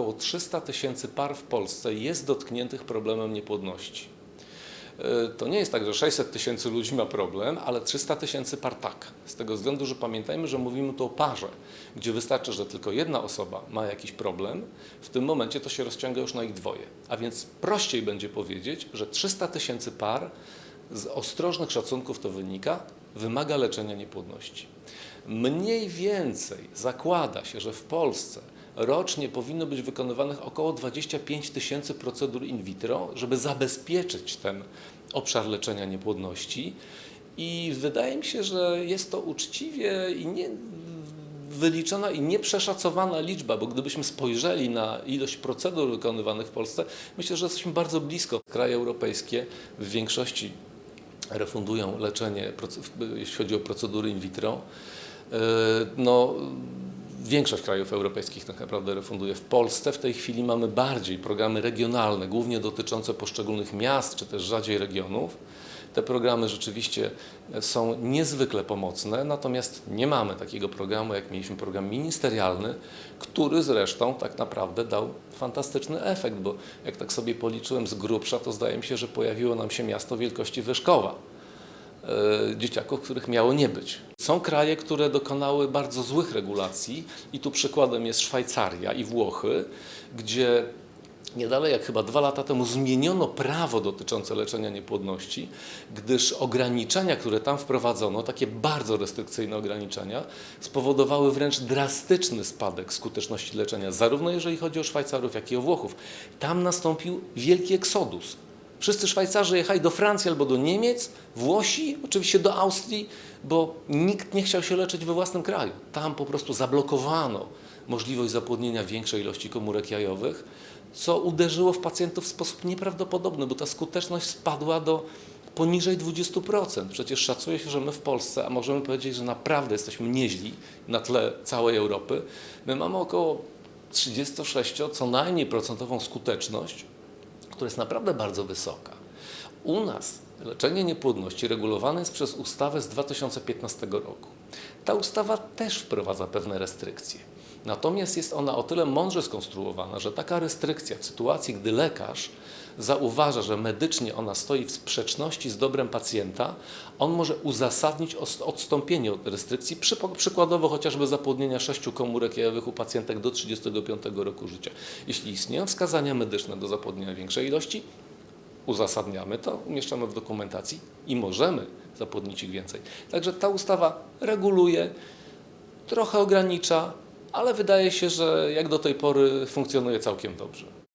około 300 tysięcy par w Polsce jest dotkniętych problemem niepłodności. E, To nie jest tak, że 600 tysięcy ludzi ma problem, ale 300 tysięcy par tak. Z tego względu, że pamiętajmy, że mówimy tu o parze, gdzie wystarczy, że tylko jedna osoba ma jakiś problem, w tym momencie to się rozciąga już na ich dwoje. A więc prościej będzie powiedzieć, że 300 tysięcy par z ostrożnych szacunków to wynika, wymaga leczenia niepłodności. Mniej więcej zakłada się, że w Polsce rocznie powinno być wykonywanych około 25 tysięcy procedur in vitro, żeby zabezpieczyć ten obszar leczenia niepłodności. I wydaje mi się, że jest to uczciwie i nie wyliczona i nieprzeszacowana liczba, bo gdybyśmy spojrzeli na ilość procedur wykonywanych w Polsce, myślę, że jesteśmy bardzo blisko. Kraje europejskie w większości refundują leczenie, jeśli chodzi o procedury in vitro. Yy, No, większość krajów europejskich tak naprawdę refunduje. W Polsce w tej chwili mamy bardziej programy regionalne, głównie dotyczące poszczególnych miast czy też rzadziej regionów. Te programy rzeczywiście są niezwykle pomocne, natomiast nie mamy takiego programu, jak mieliśmy program ministerialny, który zresztą tak naprawdę dał fantastyczny efekt, bo jak tak sobie policzyłem z grubsza, to zdaje mi się, że pojawiło nam się miasto wielkości Wyszkowa e, dzieciaków, których miało nie być. Są kraje, które dokonały bardzo złych regulacji i tu przykładem jest Szwajcaria i Włochy, gdzie nie dalej jak chyba dwa lata temu zmieniono prawo dotyczące leczenia niepłodności, gdyż ograniczenia, które tam wprowadzono, takie bardzo restrykcyjne ograniczenia, spowodowały wręcz drastyczny spadek skuteczności leczenia, zarówno jeżeli chodzi o Szwajcarów, jak i o Włochów. Tam nastąpił wielki eksodus. Wszyscy Szwajcarzy jechali do Francji albo do Niemiec, Włosi oczywiście do Austrii, bo nikt nie chciał się leczyć we własnym kraju. Tam po prostu zablokowano możliwość zapłodnienia większej ilości komórek jajowych, co uderzyło w pacjentów w sposób nieprawdopodobny, bo ta skuteczność spadła do poniżej 20%. Przecież szacuje się, że my w Polsce, a możemy powiedzieć, że naprawdę jesteśmy nieźli na tle całej Europy, my mamy około 36 co najmniej procentową skuteczność, która jest naprawdę bardzo wysoka. U nas leczenie niepłodności regulowane jest przez ustawę z 2015 roku. Ta ustawa też wprowadza pewne restrykcje. Natomiast jest ona o tyle mądrze skonstruowana, że taka restrykcja w sytuacji, gdy lekarz zauważa, że medycznie ona stoi w sprzeczności z dobrem pacjenta, on może uzasadnić odstąpienie od restrykcji, przykładowo chociażby zapłodnienia sześciu komórek jajowych u pacjentek do 35 roku życia. Jeśli istnieją wskazania medyczne do zapłodnienia większej ilości, uzasadniamy to, umieszczamy w dokumentacji i możemy zapłodnić ich więcej. Także ta ustawa reguluje, trochę ogranicza, ale wydaje się, że jak do tej pory funkcjonuje całkiem dobrze.